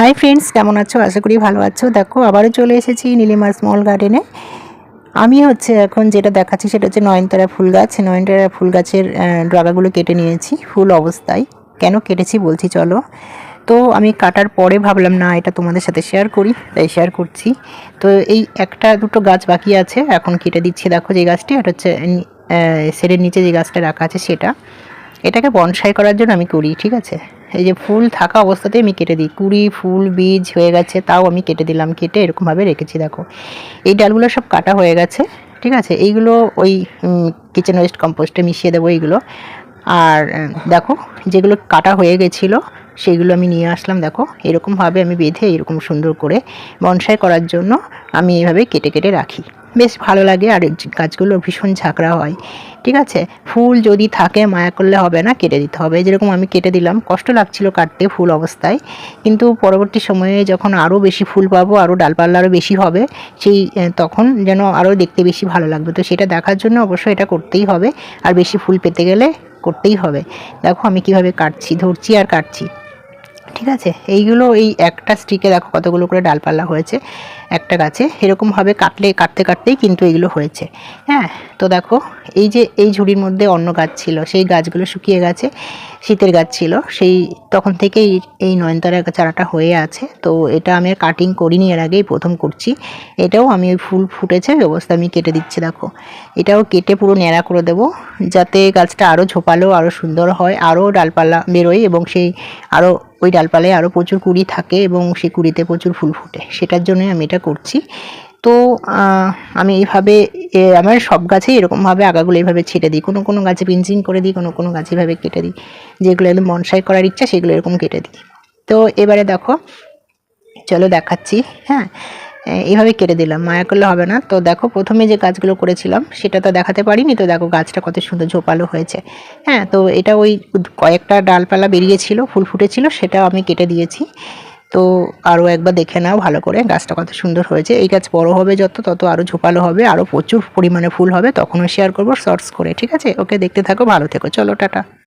Hi friends কেমন আছো? আশা করি ভালো আছো। দেখো, আবারও চলে এসেছি নীলিমা স্মল গার্ডেনে আমি হচ্ছে এখন যেটা দেখাচ্ছি সেটা হচ্ছে নয়নতারা ফুল গাছ। নয়নতারা ফুল গাছের ডগাগুলো কেটে নিয়েছি, ফুল অবস্থায়। কেন কেটেছি বলছি চলো। তো আমি কাটার পরে ভাবলাম, না, এটা তোমাদের সাথে শেয়ার করি, তাই শেয়ার করছি। তো এই একটা দুটো গাছ বাকি আছে, এখন কেটে দিচ্ছি। দেখো যে গাছটি এটা হচ্ছে সেরের নিচে যে গাছটা রাখা আছে সেটা। এটাকে বনসাই করার জন্য আমি করি, ঠিক আছে? এই যে ফুল থাকা অবস্থাতেই আমি কেটে দিই। কুড়ি, ফুল, বীজ হয়ে গেছে, তাও আমি কেটে দিলাম, কেটে এরকমভাবে রেখেছি, দেখো। এই ডালগুলো সব কাটা হয়ে গেছে, ঠিক আছে? এইগুলো ওই কিচেন ওয়েস্ট কম্পোস্টে মিশিয়ে দেবো এইগুলো। আর দেখো, যেগুলো কাটা হয়ে গেছিল, সেইগুলো আমি নিয়ে আসলাম, দেখো। এরকমভাবে আমি বেঁধে, এরকম সুন্দর করে বনসাই করার জন্য আমি এইভাবে কেটে কেটে রাখি। বেশ ভালো লাগে আর গাছগুলো ভীষণ ঝাঁকড়া হয়। ঠিক আছে? ফুল যদি থাকে, মায়া করলে হবে না, কেটে দিতে হবে। যেরকম আমি কেটে দিলাম, কষ্ট লাগছিল কাটতে ফুল অবস্থায়। কিন্তু পরবর্তী সময়ে যখন আরও বেশি ফুল পাবো আরও ডালপাল্লা আরও বেশি হবে, সেই তখন যেন আরও দেখতে বেশি ভালো লাগবে। তো সেটা দেখার জন্য অবশ্যই এটা করতেই হবে। আর বেশি ফুল পেতে গেলে করতেই হবে। দেখো আমি কীভাবে কাটছি, ধরছি আর কাটছি। ঠিক আছে? এইগুলো এই একটা স্টিকে দেখো কতগুলো করে ডালপাল্লা হয়েছে, একটা গাছে। এরকমভাবে কাটলে, কাটতে কাটতেই কিন্তু এগুলো হয়েছে। হ্যাঁ তো দেখো, এই যে এই ঝুড়ির মধ্যে অন্য গাছ ছিল, সেই গাছগুলো শুকিয়ে গেছে, শীতের গাছ ছিল। সেই তখন থেকেই এই নয়নতারা চারাটা হয়ে আছে। তো এটা আমি কাটিং করিনি, এর আগেই প্রথম করছি। এটাও আমি ওই ফুল ফুটেছে, ওই অবস্থা আমি কেটে দিচ্ছি, দেখো। এটাও কেটে পুরো ন্যাড়া করে দেবো, যাতে গাছটা আরও ঝোপালো আরও সুন্দর হয় আরও ডালপালা বেরোয় এবং সেই আরও ওই ডালপালায় আরও প্রচুর কুড়ি থাকে এবং সেই কুড়িতে প্রচুর ফুল ফুটে। সেটার জন্যই আমি এটা করছি। তো আমি এইভাবে আমার সব গাছেই এরকমভাবে আগাগুলো এইভাবে ছেটে দিই। কোনো কোনো গাছে পিঞ্চিং করে দিই, কোনো কোনো গাছে এভাবে কেটে দিই। যেগুলো একদম বনসাই করার ইচ্ছা সেগুলো এরকম কেটে দিই। তো, এবারে দেখো, চলো দেখাচ্ছি হ্যাঁ? এইভাবে কেটে দিলাম, মায়া করলে হবে না। তো দেখো, প্রথমে যে গাছগুলো করেছিলাম, সেটা তো দেখাতে পারিনি। তো দেখো, গাছটা কত সুন্দর ঝোপালো হয়েছে। হ্যাঁ তো এটা ওই কয়েকটা ডালপালা বেরিয়েছিল, ফুল ফুটেছিল, সেটাও আমি কেটে দিয়েছি। তো আরও একবার দেখে নাও ভালো করে, গাছটা কত সুন্দর হয়েছে। এই গাছ বড় হবে যত, তত আরও ঝোপালো হবে, আরও প্রচুর পরিমাণে ফুল হবে, তখনও শেয়ার করব শর্টস করে, ঠিক আছে? ওকে, দেখতে থাকো, ভালো থেকো। চলো, টাটা।